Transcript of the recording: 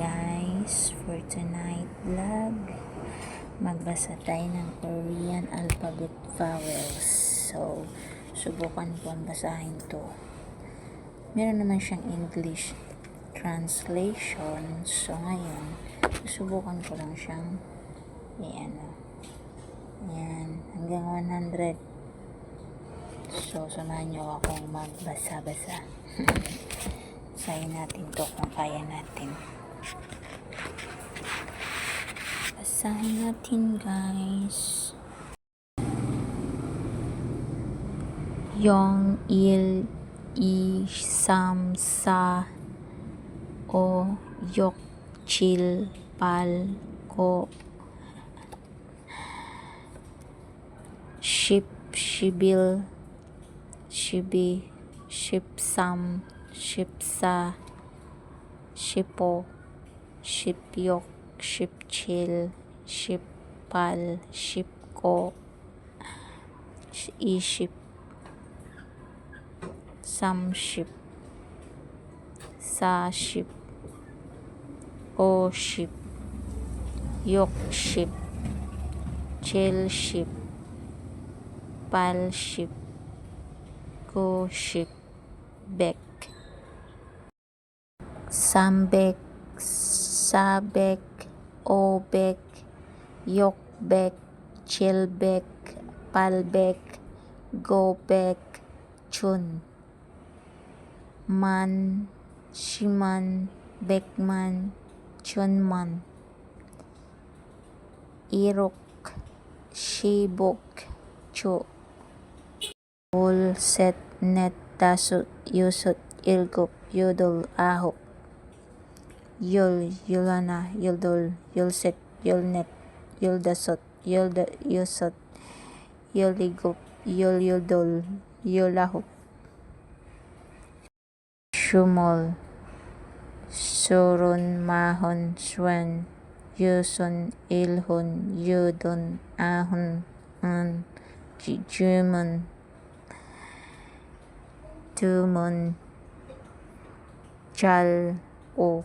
guys for tonight vlog. Magbasa tayo ng Korean alphabet vowels. So subukan ko ang basahin to. Meron naman siyang English translation. So ngayon susubukan ko lang siyang i-ano yan hanggang 100 so samahan nyo akong magbasa-basa. Basahin natin to kung kaya natin. Basahin natin guys. Yong il i sam sa o yok chil pal ko ship shibil shibi shipsam shipsa shipo shipyok shipchil shippal shipko sh- iship samship saship o ship yok ship. Chill ship pal ship go ship bek Sambek, Sabek, Obek, Yokbek, Chilbek, Palbek, Gobek, Chun. Man, Shiman, Bekman, Chunman. Irok, Shibok, Chu. Ul, Set, Net, Tasut, Yusut, Ilgop, Yudol, Ahok. Yul, Yulana, Yuldul, Yulset, Yulnet, Yuldasot, Yulda, Yusot, Yuligop, Yul, Yuldul, Yulahop. Shumol, Surun, Mahon, Swen, Yusun, Ilhun, Yudun, Ahun, Un, Jumun, Tumun, Chal, O.